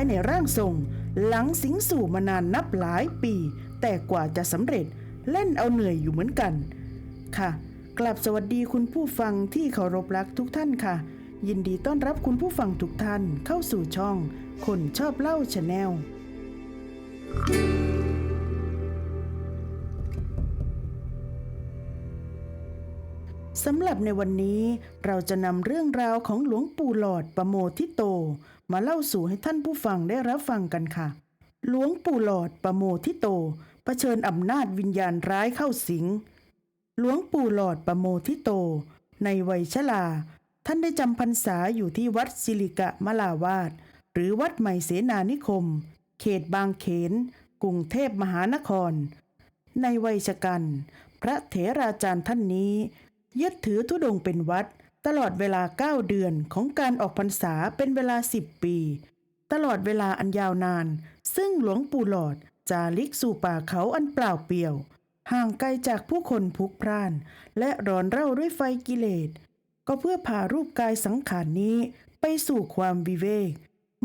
ายในร่างทรง หลังสิงสู่มานานนับหลายปี แต่กว่าจะสำเร็จเล่นเอาเหนื่อยอยู่เหมือนกัน ค่ะ กลับสวัสดีคุณผู้ฟังที่เคารพรักทุกท่านค่ะ ยินดีต้อนรับคุณผู้ฟังทุกท่านเข้าสู่ช่อง คนชอบเล่าชาแนลสำหรับในวันนี้เราจะนำเรื่องราวของหลวงปู่หลอดประโมทิโต มาเล่าสู่ให้ท่านผู้ฟังได้รับฟังกันค่ะ หลวงปู่หลอดประโมทิโตเผชิญอำนาจวิญญาณร้ายเข้าสิง หลวงปู่หลอดประโมทิโต ในวัยชรา ท่านได้จำพรรษาอยู่ที่วัดสิริกะมลาวาด หรือวัดใหม่เสนานิคม เขตบางเขน กรุงเทพมหานคร ในวัยชกัน พระเถราจารย์ท่านนี้ ยึดถือธุดงเป็นวัด ตลอดเวลา 9 เดือนของการออกพรรษาเป็นเวลา 10 ปี ตลอดเวลาอันยาวนาน ซึ่งหลวงปู่หลอดจาริกสู่ป่าเขาอันเปล่าเปลี่ยว ห่างไกลจากผู้คนพลุกพล่าน และร้อนเร่าด้วยไฟกิเลส ก็เพื่อพารูปกายสังขารนี้ไปสู่ความวิเวก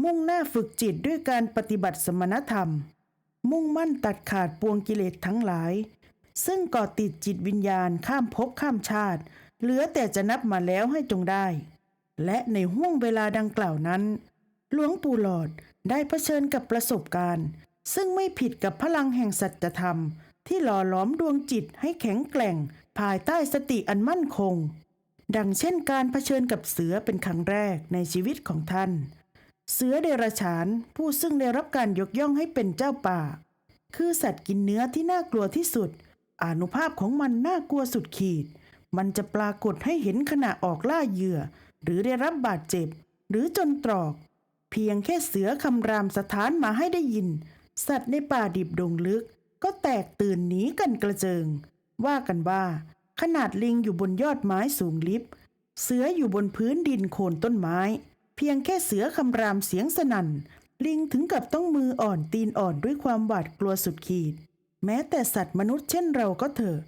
มุ่งหน้าฝึกจิตด้วยการปฏิบัติสมณธรรม มุ่งมั่นตัดขาดปวงกิเลสทั้งหลาย ซึ่งก่อติดจิตวิญญาณข้ามภพข้ามชาติ เหลือแต่จะนับมาแล้วให้จงได้ และในห่วงเวลาดังกล่าวนั้น หลวงปู่หลอดได้เผชิญกับประสบการณ์ ซึ่งไม่ผิดกับพลังแห่งสัจธรรม ที่หล่อหลอมดวงจิตให้แข็งแกร่ง ภายใต้สติอันมั่นคง ดังเช่นการเผชิญกับเสือเป็นครั้งแรกในชีวิตของท่าน เสือเดรัจฉานผู้ซึ่งได้รับการยกย่องให้เป็นเจ้าป่า คือสัตว์กินเนื้อที่น่ากลัวที่สุด อานุภาพของมันน่ากลัวสุดขีด มันจะปรากฏให้เห็นขณะออกล่าเหยื่อ หรือได้รับบาดเจ็บ หรือจนตรอก เพียงแค่เสือคำรามสถานมาให้ได้ยิน สัตว์ในป่าดิบดงลึก ก็แตกตื่นหนีกันกระเจิง ว่ากันว่า ขนาดลิงอยู่บนยอดไม้สูงลิบ เสืออยู่บนพื้นดินโคนต้นไม้ เพียงแค่เสือคำรามเสียงสนั่น ลิงถึงกับต้องมืออ่อนตีนอ่อนด้วยความหวาดกลัวสุดขีด แม้แต่สัตว์มนุษย์เช่นเราก็เถอะ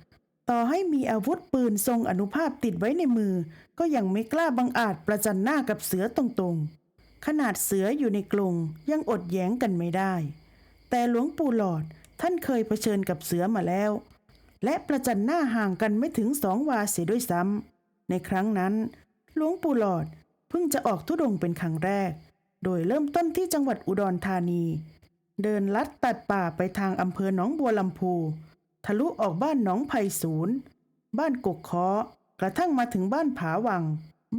ต่อให้มีอาวุธปืนทรงอนุภาพติดไว้ในมือ ก็ยังไม่กล้าบังอาจประจันหน้ากับเสือตรงๆ ขนาดเสืออยู่ในกรงยังอดแย้งกันไม่ได้ แต่หลวงปู่หลอดท่านเคยเผชิญกับเสือมาแล้ว และประจันหน้าห่างกันไม่ถึงสองวาเสียด้วยซ้ำในครั้งนั้น หลวงปู่หลอดเพิ่งจะออกทุดงเป็นครั้งแรก โดยเริ่มต้นที่จังหวัดอุดรธานี เดินลัดตัดป่าไปทางอำเภอหนองบัวลำพู ทะลุออกบ้านหนองไผ่ศูนย์ บ้านกกคาะกระทั่งมาถึงบ้านผาวัง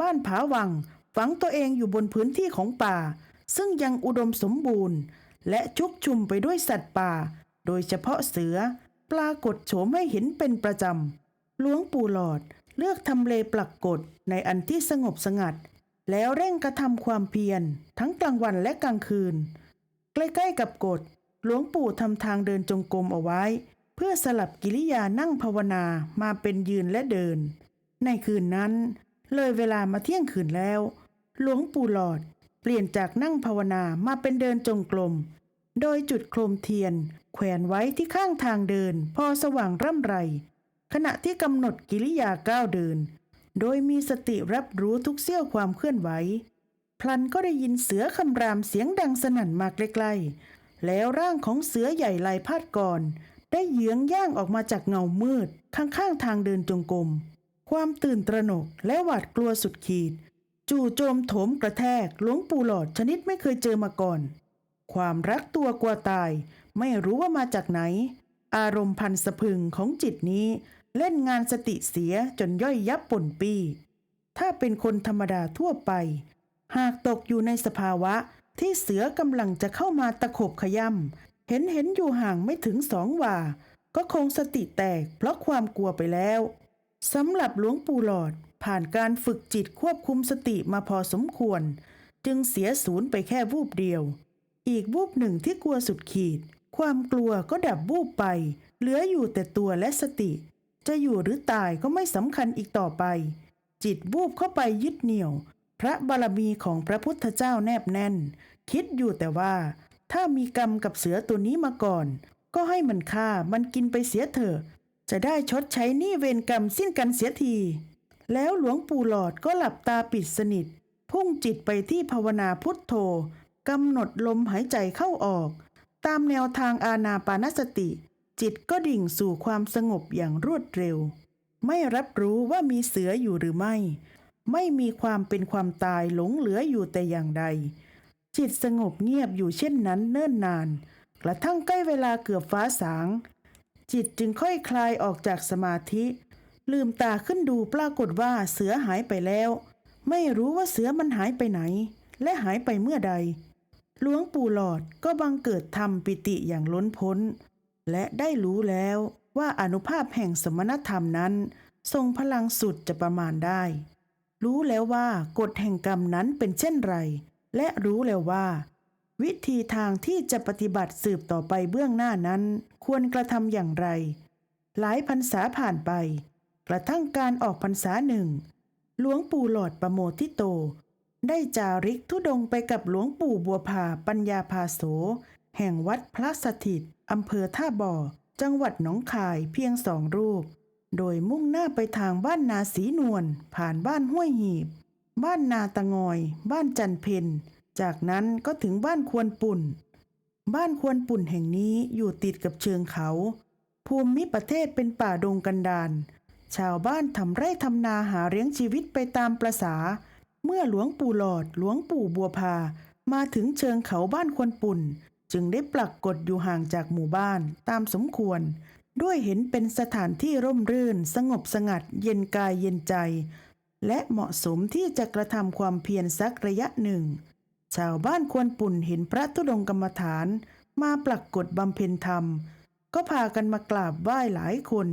บ้านผาวังฝังตัวเองอยู่บนพื้นที่ของป่า ซึ่งยังอุดมสมบูรณ์ และชุกชุมไปด้วยสัตว์ป่า โดยเฉพาะเสือ ปรากฏโฉมให้เห็นเป็นประจำหลวงปู่หลอดเลือกทำเลปลักกฏในอันที่สงบสงัด แล้วเร่งกระทำความเพียร ทั้งกลางวันและกลางคืน ใกล้ๆกับกฎหลวงปู่ทำทางเดินจงกรมเอาไว้ เพื่อสลับกิริยานั่งภาวนามาเป็นยืนและเดิน ในคืนนั้น เลยเวลามาเที่ยงคืนแล้ว หลวงปู่หลอดเปลี่ยนจากนั่งภาวนามาเป็นเดินจงกรมโดยจุดโคมเทียน แขวนไว้ที่ข้างทางเดิน พอสว่างร่ำไร ขณะที่กำหนดกิริยาก้าวเดิน โดยมีสติรับรู้ทุกเสี้ยวความเคลื่อนไหวพลันก็ได้ยินเสือคำรามเสียงดังสนั่นมาใกล้ๆแล้วร่างของเสือใหญ่ลายพาดก่อน ได้เหยืองย่างออกมาจากเงามืด ข้างๆทางเดินจงกรมความตื่นตระหนกและหวาดกลัวสุดขีด จู่โจมโถมกระแทกหลวงปู่หลอดชนิดไม่เคยเจอมาก่อน ความรักตัวกลัวตาย ไม่รู้ว่ามาจากไหน อารมณ์พันสะพึงของจิตนี้ เล่นงานสติเสียจนย่อยยับป่นปีถ้าเป็นคนธรรมดาทั่วไป หากตกอยู่ในสภาวะที่เสือกำลังจะเข้ามาตะขบขย่ำ เห็นเห็นอยู่ห่างไม่ถึงสองว่า ก็คงสติแตกเพราะความกลัวไปแล้วสำหรับหลวงปู่หลอดผ่านการฝึกจิตควบคุมสติมาพอสมควร จึงเสียศูนย์ไปแค่วูบเดียว อีกวูบหนึ่งที่กลัวสุดขีด ความกลัวก็ดับวูบไป เหลืออยู่แต่ตัวและสติ จะอยู่หรือตายก็ไม่สำคัญอีกต่อไป จิตวูบเข้าไปยึดเหนี่ยว พระบารมีของพระพุทธเจ้าแนบแน่น คิดอยู่แต่ว่า ถ้ามีกรรมกับเสือตัวนี้มาก่อน ก็ให้มันฆ่ามันกินไปเสียเถอะ จะได้ชดใช้หนี้เวรกรรมสิ้นกันเสียที แล้วหลวงปู่หลอดก็หลับตาปิดสนิท พุ่งจิตไปที่ภาวนาพุทโธกำหนดลมหายใจเข้าออก ตามแนวทางอาณาปานสติ จิตก็ดิ่งสู่ความสงบอย่างรวดเร็ว ไม่รับรู้ว่ามีเสืออยู่หรือไม่ ไม่มีความเป็นความตายหลงเหลืออยู่แต่อย่างใด จิตสงบเงียบอยู่เช่นนั้นเนิ่นนาน กระทั่งใกล้เวลาเกือบฟ้าสาง จิตจึงค่อยคลายออกจากสมาธิ ลืมตาขึ้นดูปรากฏว่าเสือหายไปแล้ว ไม่รู้ว่าเสือมันหายไปไหน และหายไปเมื่อใด หลวงปู่หลอดก็บังเกิดธรรมปิติอย่างล้นพ้น และได้รู้แล้วว่าอนุภาพแห่งสมณธรรมนั้น ทรงพลังสุดจะประมาณได้ รู้แล้วว่ากฎแห่งกรรมนั้นเป็นเช่นไร และรู้แล้วว่า วิธีทางที่จะปฏิบัติสืบต่อไปเบื้องหน้านั้น ควรกระทำอย่างไร หลายพรรษาผ่านไป กระทั่งการออกพรรษาหนึ่งหลวงปู่หลอดประโมทิโต ได้จาริกทุดงไปกับหลวงปู่บัวผาปัญญาภาโส แห่งวัดพระสถิตอำเภอท่าบ่อ จังหวัดหนองคายเพียงสองรูป โดยมุ่งหน้าไปทางบ้านนาสีนวลผ่านบ้านห้วยหีบ บ้านนาตะงอย บ้านจันเพนจากนั้นก็ถึงบ้านควรปุ่น บ้านควรปุ่นแห่งนี้อยู่ติดกับเชิงเขา ภูมิประเทศเป็นป่าดงกันดารชาวบ้านทำไร่ทำนาหาเลี้ยงชีวิตไปตามประษา เมื่อหลวงปู่หลอดหลวงปู่บัวพา มาถึงเชิงเขาบ้านควรปุ่น จึงได้ปลักกดอยู่ห่างจากหมู่บ้านตามสมควร ด้วยเห็นเป็นสถานที่ร่มรื่น สงบสงัด เย็นกายเย็นใจ และเหมาะสมที่จะกระทำความเพียรสักระยะหนึ่ง ชาวบ้านควรปุ่นเห็นพระธุดงกรรมฐาน มาปลักกดบำเพ็ญธรรม ก็พากันมากราบไหว้หลายคน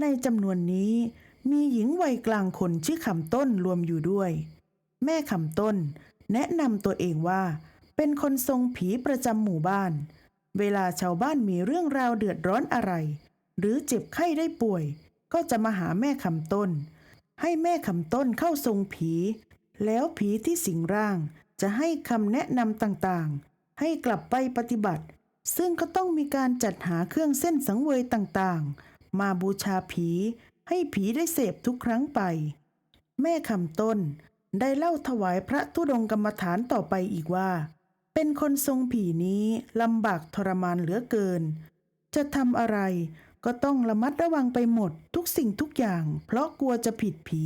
ในจำนวนนี้มีหญิงวัยกลางคนชื่อคำต้นรวมอยู่ด้วย แม่คำต้นแนะนำตัวเองว่า เป็นคนทรงผีประจำหมู่บ้าน เวลาชาวบ้านมีเรื่องราวเดือดร้อนอะไร หรือเจ็บไข้ได้ป่วย ก็จะมาหาแม่คำต้น ให้แม่คำต้นเข้าทรงผี แล้วผีที่สิงร่างจะให้คำแนะนำต่างๆ ให้กลับไปปฏิบัติ ซึ่งก็ต้องมีการจัดหาเครื่องเส้นสังเวยต่างๆ มาบูชาผี ให้ผีได้เสพทุกครั้งไป แม่คำต้นได้เล่าถวายพระธุดงกรรมฐานต่อไปอีกว่า เป็นคนทรงผีนี้ลำบากทรมานเหลือเกิน จะทำอะไร ก็ต้องระมัดระวังไปหมดทุกสิ่งทุกอย่าง เพราะกลัวจะผิดผี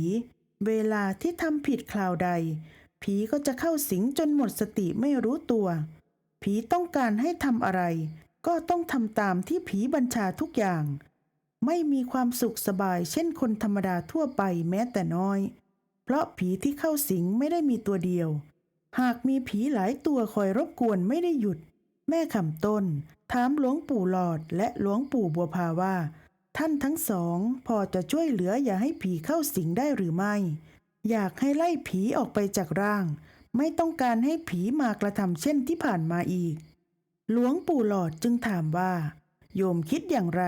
เวลาที่ทำผิดคราวใด ผีก็จะเข้าสิงจนหมดสติไม่รู้ตัว ผีต้องการให้ทำอะไร ก็ต้องทำตามที่ผีบัญชาทุกอย่าง ไม่มีความสุขสบายเช่นคนธรรมดาทั่วไปแม้แต่น้อย เพราะผีที่เข้าสิงไม่ได้มีตัวเดียว หากมีผีหลายตัวคอยรบกวนไม่ได้หยุด แม่คำต้น ถามหลวงปู่หลอดและหลวงปู่บัวพาว่า ท่านทั้งสองพอจะช่วยเหลืออย่าให้ผีเข้าสิงได้หรือไม่ อยากให้ไล่ผีออกไปจากร่าง ไม่ต้องการให้ผีมากระทำเช่นที่ผ่านมาอีก หลวงปู่หลอดจึงถามว่า โยมคิดอย่างไร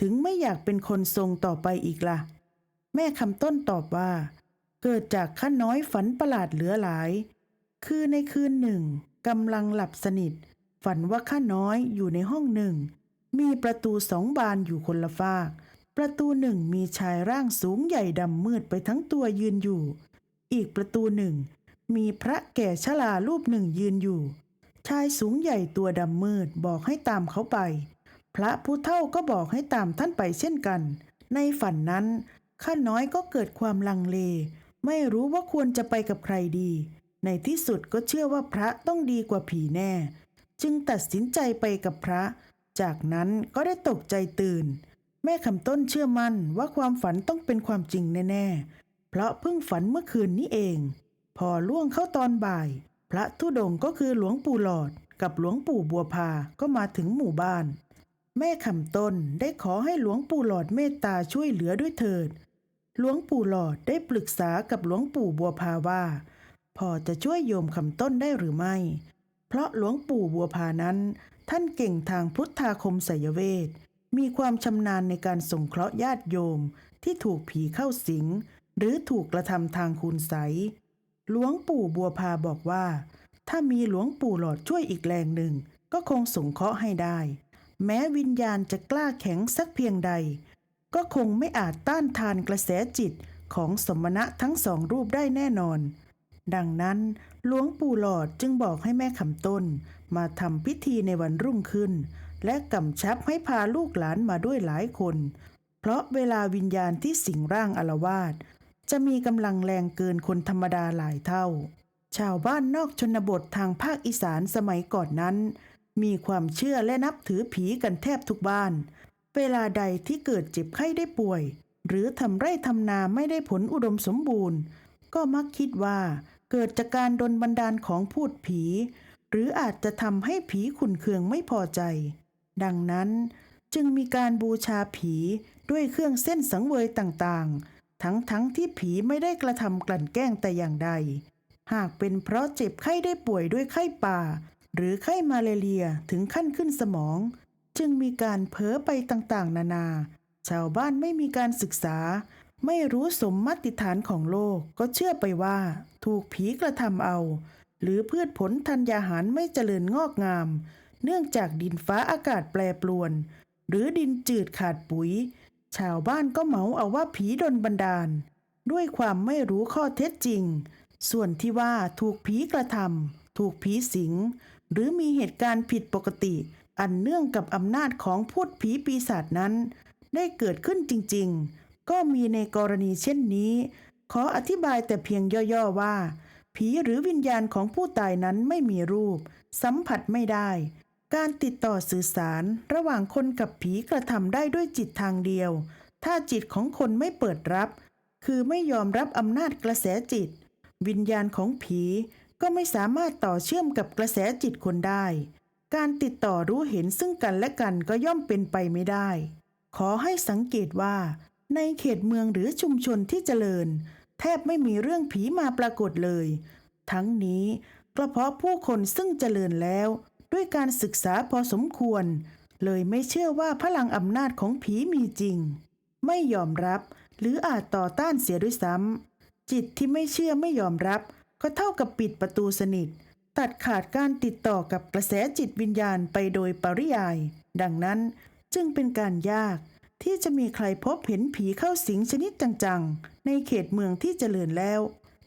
ถึงไม่อยากเป็นคนทรงต่อไปอีกล่ะ แม่คำต้นตอบว่า เกิดจากข้าน้อยฝันประหลาดเหลือหลาย คือในคืนหนึ่งกำลังหลับสนิท ฝันว่าข้าน้อยอยู่ในห้องหนึ่ง มีประตูสองบานอยู่คนละฝาก ประตูหนึ่งมีชายร่างสูงใหญ่ดำมืดไปทั้งตัวยืนอยู่ อีกประตูหนึ่ง มีพระแก่ชรารูปหนึ่งยืนอยู่ ชายสูงใหญ่ตัวดำมืดบอกให้ตามเขาไป พระผู้เฒ่าก็บอกให้ตามท่านไปเช่นกัน ในฝันนั้นข้าน้อยก็เกิดความลังเล ไม่รู้ว่าควรจะไปกับใครดี ในที่สุดก็เชื่อว่าพระต้องดีกว่าผีแน่ จึงตัดสินใจไปกับพระ จากนั้นก็ได้ตกใจตื่น แม่คำต้นเชื่อมั่นว่าความฝันต้องเป็นความจริงแน่ๆ เพราะเพิ่งฝันเมื่อคืนนี้เอง พอล่วงเข้าตอนบ่าย พระธุดงก็คือหลวงปู่หลอดกับหลวงปู่บัวพาก็มาถึงหมู่บ้าน แม่คำต้นได้ขอให้หลวงปู่หลอดเมตตาช่วยเหลือด้วยเถิด หลวงปู่หลอดได้ปรึกษากับหลวงปู่บัวพาว่า พอจะช่วยโยมคำต้นได้หรือไม่ เพราะหลวงปู่บัวพานั้น ท่านเก่งทางพุทธาคมไสยเวท มีความชำนาญในการสงเคราะห์ญาติโยมที่ถูกผีเข้าสิง หรือถูกกระทำทางคุณไสยหลวงปู่บัวพาบอกว่า ถ้ามีหลวงปู่หลอดช่วยอีกแรงหนึ่ง ก็คงสงเคราะห์ให้ได้ แม้วิญญาณจะกล้าแข็งสักเพียงใด ก็คงไม่อาจต้านทานกระแสจิตของสมณะทั้งสองรูปได้แน่นอน ดังนั้นหลวงปู่หลอดจึงบอกให้แม่คำต้น มาทำพิธีในวันรุ่งขึ้น และกำชับให้พาลูกหลานมาด้วยหลายคน เพราะเวลาวิญญาณที่สิงร่างอาวาสจะมีกำลังแรงเกินคนธรรมดาหลายเท่า ชาวบ้านนอกชนบททางภาคอีสานสมัยก่อนนั้น มีความเชื่อและนับถือผีกันแทบทุกบ้าน เวลาใดที่เกิดเจ็บไข้ได้ป่วย หรือทำไร่ทำนาไม่ได้ผลอุดมสมบูรณ์ ก็มักคิดว่า เกิดจากการดนบันดาลของพูดผี หรืออาจจะทำให้ผีขุนเคืองไม่พอใจ ดังนั้นจึงมีการบูชาผีด้วยเครื่องเส้นสังเวยต่างๆ ทั้งๆทที่ผีไม่ได้กระทำกลั่นแกล้งแต่อย่างใด หากเป็นเพราะเจ็บไข้ได้ป่วยด้วยไข้ป่า หรือไข้มาเลเรียถึงขั้นขึ้นสมอง จึงมีการเพ้อไปต่างๆ นานา ชาวบ้านไม่มีการศึกษา ไม่รู้สมมติฐานของโลกก็เชื่อไปว่า ถูกผีกระทำเอา หรือพืชผลธัญญาหารไม่เจริญงอกงาม เนื่องจากดินฟ้าอากาศแปรปรวน หรือดินจืดขาดปุ๋ย ชาวบ้านก็เหมาเอาว่าผีดนบันดาล ด้วยความไม่รู้ข้อเท็จจริง ส่วนที่ว่าถูกผีกระทำถูกผีสิง หรือมีเหตุการณ์ผิดปกติ อันเนื่องกับอำนาจของพูดผีปีศาจนั้น ได้เกิดขึ้นจริง ๆ ก็มีในกรณีเช่นนี้ ขออธิบายแต่เพียงย่อๆว่า ผีหรือวิญญาณของผู้ตายนั้นไม่มีรูป สัมผัสไม่ได้ การติดต่อสื่อสารระหว่างคนกับผีกระทำได้ด้วยจิตทางเดียว ถ้าจิตของคนไม่เปิดรับ คือไม่ยอมรับอำนาจกระแสจิต วิญญาณของผีก็ไม่สามารถต่อเชื่อมกับกระแสจิตคนได้ การติดต่อรู้เห็นซึ่งกันและกันก็ย่อมเป็นไปไม่ได้ ขอให้สังเกตว่า ในเขตเมืองหรือชุมชนที่เจริญ แทบไม่มีเรื่องผีมาปรากฏเลย ทั้งนี้ก็เพราะผู้คนซึ่งเจริญแล้ว ด้วยการศึกษาพอสมควร เลยไม่เชื่อว่าพลังอำนาจของผีมีจริง ไม่ยอมรับหรืออาจต่อต้านเสียด้วยซ้ำจิตที่ไม่เชื่อไม่ยอมรับ ก็เท่ากับปิดประตูสนิท ตัดขาดการติดต่อกับกระแสจิตวิญญาณไปโดยปริยาย ดังนั้นจึงเป็นการยาก ที่จะมีใครพบเห็นผีเข้าสิงชนิดจังๆ ในเขตเมืองที่เจริญแล้ว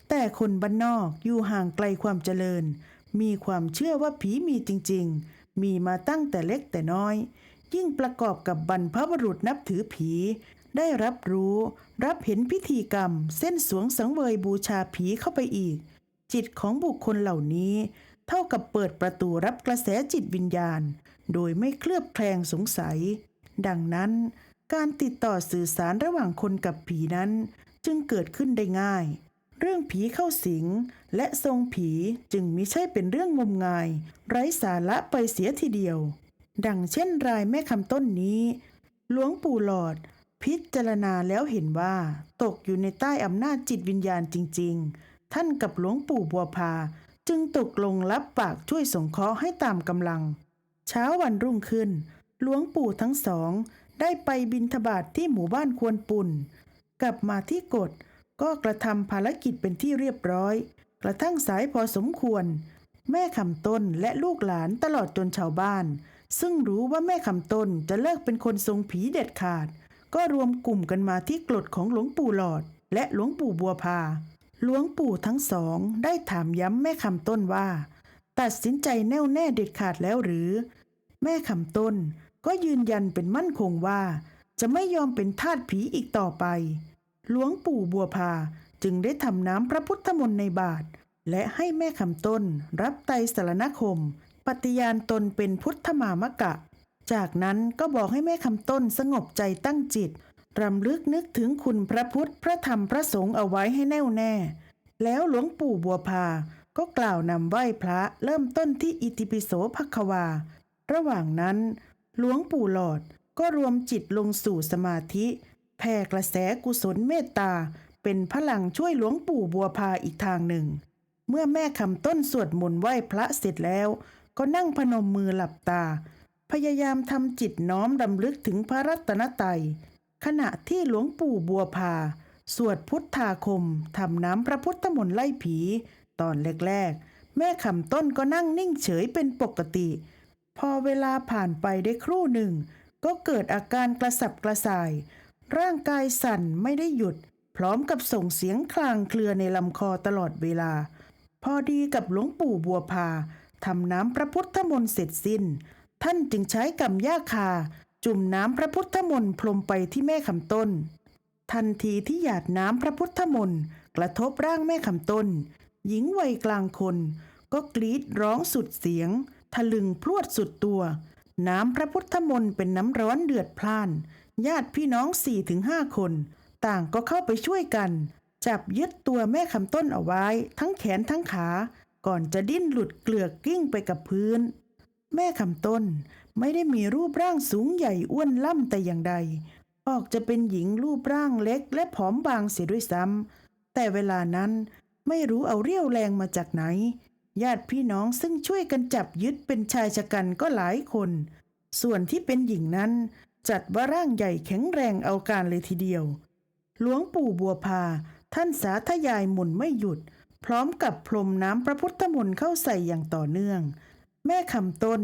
แต่คนบ้านนอกอยู่ห่างไกลความเจริญ มีความเชื่อว่าผีมีจริงๆ มีมาตั้งแต่เล็กแต่น้อย ยิ่งประกอบกับบรรพบุรุษนับถือผี ได้รับรู้ รับเห็นพิธีกรรม เส้นสวงสังเวยบูชาผีเข้าไปอีก จิตของบุคคลเหล่านี้ เท่ากับเปิดประตูรับกระแสจิตวิญญาณ โดยไม่เคลือบแคลงสงสัย ดังนั้น การติดต่อสื่อสารระหว่างคนกับผีนั้น จึงเกิดขึ้นได้ง่าย เรื่องผีเข้าสิง และทรงผีจึงมิใช่เป็นเรื่องงมงาย ไร้สาระไปเสียทีเดียว ดังเช่นรายแม่คำต้นนี้ หลวงปู่หลอด พิจารณาแล้วเห็นว่า ตกอยู่ในใต้อำนาจจิตวิญญาณจริง ๆ ท่านกับหลวงปู่บัวพา จึงตกลงรับปากช่วยสงเคราะห์ให้ตามกำลัง เช้าวันรุ่งขึ้น หลวงปู่ทั้งสอง ได้ไปบินทบาทที่หมู่บ้านควนปุ่น กลับมาที่กฎก็กระทำภารกิจเป็นที่เรียบร้อย กระทั่งสายพอสมควร แม่คำต้นและลูกหลานตลอดจนชาวบ้าน ซึ่งรู้ว่าแม่คำต้นจะเลิกเป็นคนทรงผีเด็ดขาด ก็รวมกลุ่มกันมาที่กรดของหลวงปู่หลอด และหลวงปู่บัวพาหลวงปู่ทั้งสองได้ถามย้ำแม่คำต้นว่า ตัดสินใจแน่วแน่เด็ดขาดแล้วหรือ แม่คำต้น ก็ยืนยันเป็นมั่นคงว่า จะไม่ยอมเป็นทาสผีอีกต่อไป หลวงปู่บัวพาจึงได้ทำน้ำพระพุทธมนต์ในบาท และให้แม่คำต้นรับไตรสรณคม ปฏิญาณตนเป็นพุทธมามกะ จากนั้นก็บอกให้แม่คำต้นสงบใจตั้งจิตรำลึกนึกถึงคุณพระพุทธพระธรรมพระสงฆ์เอาไว้ให้แน่วแน่ แล้วหลวงปู่บัวพาก็กล่าวนำไหว้พระเริ่มต้นที่อิติปิโสภควา ระหว่างนั้น หลวงปู่หลอดก็รวมจิตลงสู่สมาธิแผ่กระแสกุศลเมตตา เป็นพลังช่วยหลวงปู่บัวพาอีกทางหนึ่ง เมื่อแม่คำต้นสวดมนต์ไหว้พระเสร็จแล้ว ก็นั่งพนมมือหลับตา พยายามทำจิตน้อมรำลึกถึงพระรัตนตรัยขณะที่หลวงปู่บัวพา สวดพุทธาคมทำน้ำพระพุทธมนต์ไล่ผี ตอนแรกๆ แม่คำต้นก็นั่งนิ่งเฉยเป็นปกติ พอเวลาผ่านไปได้ครู่หนึ่ง ก็เกิดอาการกระสับกระส่าย ร่างกายสั่นไม่ได้หยุด พร้อมกับส่งเสียงคลางเคลือในลำคอตลอดเวลา พอดีกับหลวงปู่บัวพาทำน้ำพระพุทธมนต์เสร็จสิ้น ท่านจึงใช้กำย่าคา จุ่มน้ำพระพุทธมนต์พรมไปที่แม่คำต้น ทันทีที่หยาดน้ำพระพุทธมนต์กระทบร่างแม่คำต้น หญิงวัยกลางคน ก็กรีดร้องสุดเสียง ทะลึงพรวดสุดตัว น้ำพระพุทธมนต์เป็นน้ำร้อนเดือดพล่าน ญาติพี่น้องสี่ถึงห้าคน ต่างก็เข้าไปช่วยกัน จับยึดตัวแม่คำต้นเอาไว้ ทั้งแขนทั้งขา ก่อนจะดิ้นหลุดเกลือกกิ้งไปกับพื้น แม่คำต้นไม่ได้มีรูปร่างสูงใหญ่อ้วนล่ำแต่อย่างใด ออกจะเป็นหญิงรูปร่างเล็กและผอมบางเสียด้วยซ้ำแต่เวลานั้นไม่รู้เอาเรี่ยวแรงมาจากไหน ญาติพี่น้องซึ่งช่วยกันจับยึดเป็นชายชะกันก็หลายคน ส่วนที่เป็นหญิงนั้น จัดว่าร่างใหญ่แข็งแรงเอาการเลยทีเดียว หลวงปู่บัวพา ท่านสาธยายหมุนไม่หยุด พร้อมกับพรมน้ำพระพุทธมนต์เข้าใส่อย่างต่อเนื่อง แม่คำต้น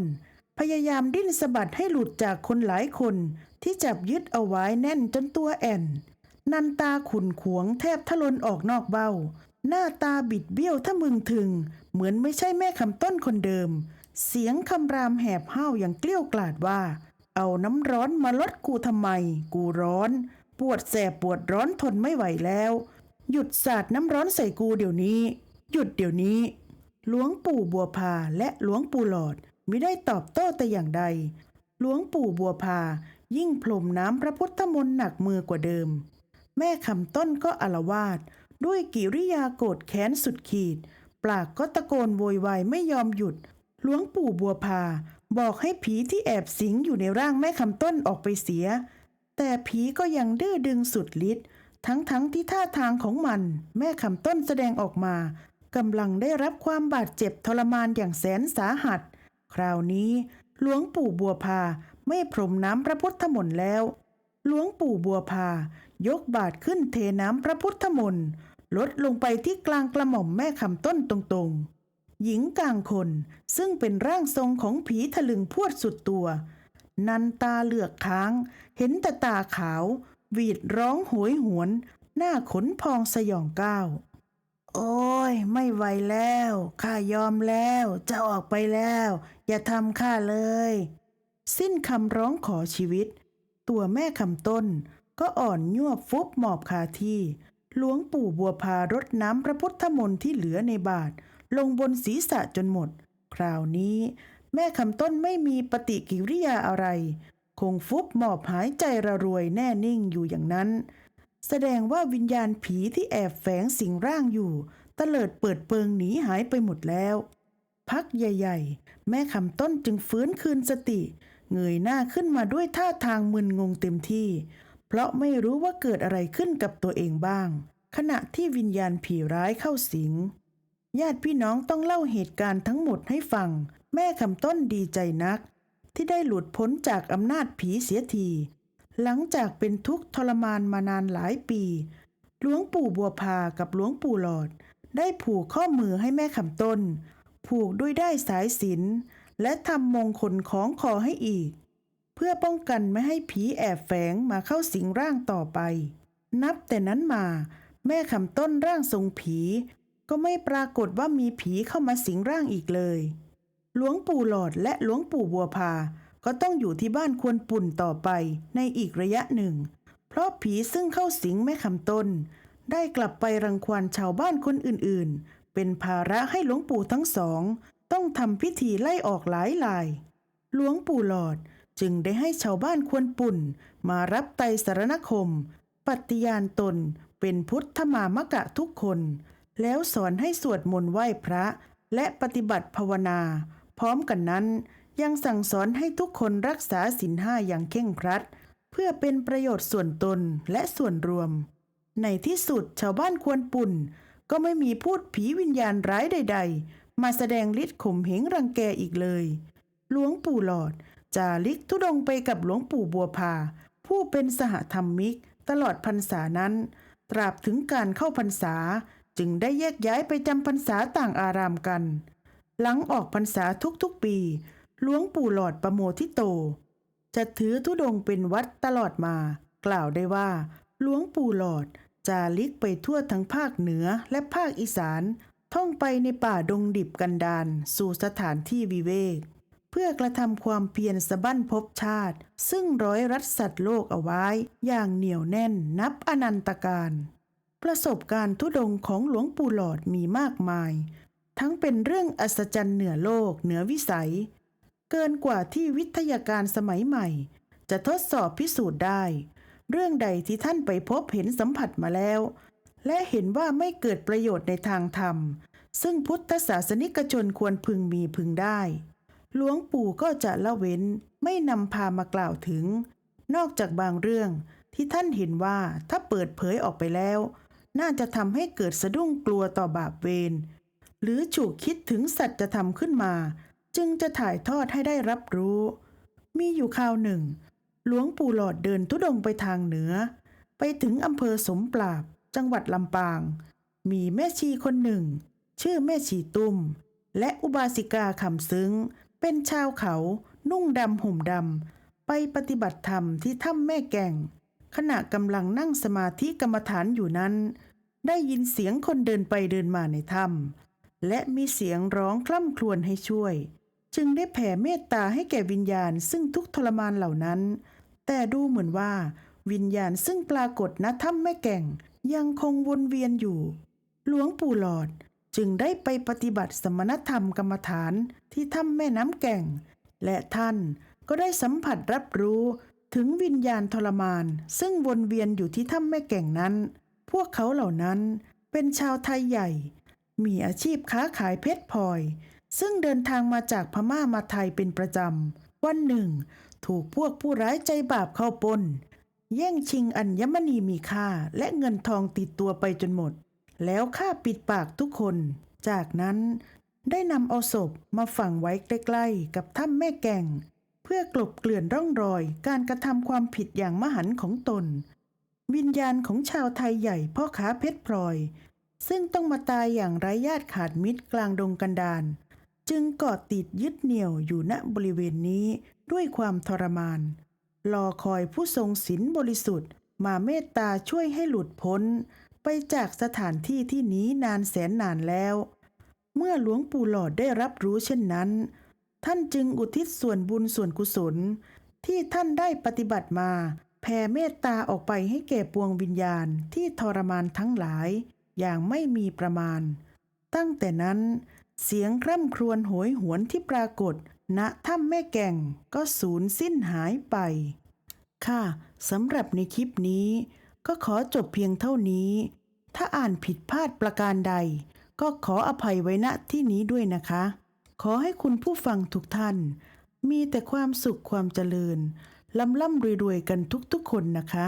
พยายามดิ้นสะบัดให้หลุดจากคนหลายคนที่จับยึดเอาไว้แน่นจนตัวแอนนันตาขุนขวงแทบทะลนออกนอกเบ้า หน้าตาบิดเบี้ยวทะมึงถึง เหมือนไม่ใช่แม่คำต้นคนเดิม เสียงคำรามแหบห้าวอย่างเกลี้ยวกล่อดว่า เอาน้ำร้อนมาลดกูทำไม กูร้อน ปวดแสบปวดร้อนทนไม่ไหวแล้ว หยุดสาดน้ำร้อนใส่กูเดี๋ยวนี้ หยุดเดี๋ยวนี้ หลวงปู่บัวพาและหลวงปู่หลอดไม่ได้ตอบโต้แต่อย่างใด หลวงปู่บัวพายิ่งพรมน้ำพระพุทธมนต์หนักมือกว่าเดิม แม่คำต้นก็อารวาด ด้วยกิริยาโกรธแค้นสุดขีดปากก็ตะโกนโวยวายไม่ยอมหยุด หลวงปู่บัวพา บอกให้ผีที่แอบสิงอยู่ในร่างแม่คำต้นออกไปเสีย แต่ผีก็ยังดื้อดึงสุดฤทธิ์ทั้งๆทที่ท่าทางของมัน แม่คำต้นแสดงออกมากำลังได้รับความบาดเจ็บทรมานอย่างแสนสาหัส คราวนี้หลวงปู่บัวพาไม่พรมน้ำพระพุทธมนต์แล้ว หลวงปู่บัวพายกบาทขึ้นเทน้ำพระพุทธมนต์ ลดลงไปที่กลางกระหม่อมแม่คำต้นตรงๆ หญิงกลางคนซึ่งเป็นร่างทรงของผีทะลึงพวดสุดตัว นันตาเหลือกค้าง เห็นแต่ตาขาว หวีดร้องโหยหวน หน้าขนพองสยองก้าวโอ้ย ไม่ไหวแล้ว ข้ายอมแล้ว จะออกไปแล้ว อย่าทำข้าเลย สิ้นคำร้องขอชีวิต ตัวแม่คำต้น ก็อ่อนยวบฟุบหมอบคาที่ หลวงปู่บัวพารดน้ำพระพุทธมนต์ที่เหลือในบาท ลงบนศีรษะจนหมด คราวนี้ แม่คำต้นไม่มีปฏิกิริยาอะไร คงฟุบหมอบหายใจระรวยแน่นิ่งอยู่อย่างนั้น แสดงว่าวิญญาณผีที่แอบแฝงสิงร่างอยู่ตะเลิดเปิดเปิงหนีหายไปหมดแล้ว พักใหญ่ ๆ แม่คำต้นจึงฟื้นคืนสติ เงยหน้าขึ้นมาด้วยท่าทางมึนงงเต็มที่ เพราะไม่รู้ว่าเกิดอะไรขึ้นกับตัวเองบ้าง ขณะที่วิญญาณผีร้ายเข้าสิง ญาติพี่น้องต้องเล่าเหตุการณ์ทั้งหมดให้ฟัง แม่คำต้นดีใจนัก ที่ได้หลุดพ้นจากอำนาจผีเสียที หลังจากเป็นทุกข์ทรมานมานานหลายปี หลวงปู่บัวพากับหลวงปู่หลอด ได้ผูกข้อมือให้แม่คำต้น ผูกด้วยได้สายสินและทำมงคลของคอให้อีก เพื่อป้องกันไม่ให้ผีแอบแฝงมาเข้าสิงร่างต่อไป นับแต่นั้นมา แม่คำต้นร่างทรงผี ก็ไม่ปรากฏว่ามีผีเข้ามาสิงร่างอีกเลย หลวงปู่หลอดและหลวงปู่บัวพา ก็ต้องอยู่ที่บ้านควรปุ่นต่อไปในอีกระยะหนึ่ง เพราะผีซึ่งเข้าสิงแม่คำต้น ได้กลับไปรังควานชาวบ้านคนอื่นๆ เป็นภาระให้หลวงปู่ทั้งสอง ต้องทำพิธีไล่ออกหลายลาย หลวงปู่หลอด จึงได้ให้ชาวบ้านควรปุ่น มารับไตรสารณคม ปฏิญาณตนเป็นพุทธมามกะทุกคน แล้วสอนให้สวดมนต์ไหว้พระ และปฏิบัติภาวนา พร้อมกันนั้น ยังสั่งสอนให้ทุกคนรักษาศีลห้าอย่างเคร่งครัด เพื่อเป็นประโยชน์ส่วนตนและส่วนรวม ในที่สุดชาวบ้านควรปุ่น ก็ไม่มีพูดผีวิญญาณร้ายใด ๆ มาแสดงฤทธิ์ข่มเหงรังแกอีกเลย หลวงปู่หลอด จาริกทุดงไปกับหลวงปู่บัวพา ผู้เป็นสหธรรมิก ตลอดพรรษานั้น ตราบถึงการเข้าพรรษาจึงได้แยกย้ายไปจำพรรษาต่างอารามกัน หลังออกพรรษาทุกๆปี หลวงปู่หลอดประโมทิโต จะถือธุดงเป็นวัดตลอดมา กล่าวได้ว่า หลวงปู่หลอดจาริกไปทั่วทั้งภาคเหนือและภาคอีสาน ท่องไปในป่าดงดิบกันดารสู่สถานที่วิเวก เพื่อกระทำความเพียรสะบั้นภพชาติ ซึ่งร้อยรัดสัตว์โลกเอาไว้ อย่างเหนียวแน่นนับอนันตการ ประสบการณ์ทุดงของหลวงปู่หลอดมีมากมาย ทั้งเป็นเรื่องอัศจรรย์เหนือโลกเหนือวิสัย เกินกว่าที่วิทยาการสมัยใหม่ จะทดสอบพิสูจน์ได้ เรื่องใดที่ท่านไปพบเห็นสัมผัสมาแล้ว และเห็นว่าไม่เกิดประโยชน์ในทางธรรม ซึ่งพุทธศาสนิกชนควรพึงมีพึงได้ หลวงปู่ก็จะละเว้นไม่นำพามากล่าวถึง นอกจากบางเรื่องที่ท่านเห็นว่าถ้าเปิดเผยออกไปแล้ว น่าจะทำให้เกิดสะดุ้งกลัวต่อบาปเวรหรือฉุกคิดถึงสัจธรรมขึ้นมา จึงจะถ่ายทอดให้ได้รับรู้ มีอยู่คราวหนึ่ง หลวงปู่หลอดเดินทุดงไปทางเหนือ ไปถึงอำเภอสมปราบ จังหวัดลำปาง มีแม่ชีคนหนึ่ง ชื่อแม่ชีตุ้ม และอุบาสิกาคำซึ้ง เป็นชาวเขานุ่งดำห่มดำ ไปปฏิบัติธรรมที่ถ้ำแม่แก่ง ขณะกำลังนั่งสมาธิกรรมฐานอยู่นั้น ได้ยินเสียงคนเดินไปเดินมาในถ้ำและมีเสียงร้องคล่ำครวญให้ช่วย จึงได้แผ่เมตตาให้แก่วิญญาณซึ่งทุกทรมานเหล่านั้น แต่ดูเหมือนว่า วิญญาณซึ่งปรากฏณถ้ำแม่แก่งยังคงวนเวียนอยู่ หลวงปู่หลอด จึงได้ไปปฏิบัติสมณธรรมกรรมฐานที่ถ้ำแม่น้ำแก่ง และท่านก็ได้สัมผัสรับรู้ถึงวิญญาณทรมาน ซึ่งวนเวียนอยู่ที่ถ้ำแม่แก่งนั้น พวกเขาเหล่านั้นเป็นชาวไทยใหญ่ มีอาชีพค้าขายเพชรพลอย ซึ่งเดินทางมาจากพม่ามาไทยเป็นประจำ วันหนึ่ง ถูกพวกผู้ร้ายใจบาปเข้าปนแย่งชิงอัญมณีมีค่าและเงินทองติดตัวไปจนหมด แล้วฆ่าปิดปากทุกคน จากนั้นได้นำเอาศพมาฝังไว้ใกล้ๆ กับถ้ำแม่แก่ง เพื่อกลบเกลื่อนร่องรอยการกระทำความผิดอย่างมหันต์ของตน วิญญาณของชาวไทยใหญ่พ่อค้าเพชรพลอย ซึ่งต้องมาตายอย่างไร้ญาติขาดมิตรกลางดงกันดารจึงเกาะติดยึดเหนี่ยวอยู่ณบริเวณนี้ด้วยความทรมาน รอคอยผู้ทรงศีลบริสุทธิ์มาเมตตาช่วยให้หลุดพ้น ไปจากสถานที่ที่นี้นานแสนนานแล้ว เมื่อหลวงปู่หลอดได้รับรู้เช่นนั้น ท่านจึงอุทิศส่วนบุญส่วนกุศล ที่ท่านได้ปฏิบัติมา แผ่เมตตาออกไปให้แก่ปวงวิญญาณที่ทรมานทั้งหลาย อย่างไม่มีประมาณ ตั้งแต่นั้น เสียงคร่ำครวญโหยหวนที่ปรากฏ ณถ้ำแม่แก่งก็สูญสิ้นหายไป ค่ะสำหรับในคลิปนี้ ก็ขอจบเพียงเท่านี้ ถ้าอ่านผิดพลาดประการใด ก็ขออภัยไว้ณที่นี้ด้วยนะคะ ขอให้คุณผู้ฟังทุกท่าน มีแต่ความสุขความเจริญล่ำล่ำรวยๆกันทุกๆคนนะคะ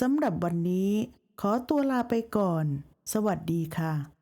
สำหรับวันนี้ ขอตัวลาไปก่อน สวัสดีค่ะ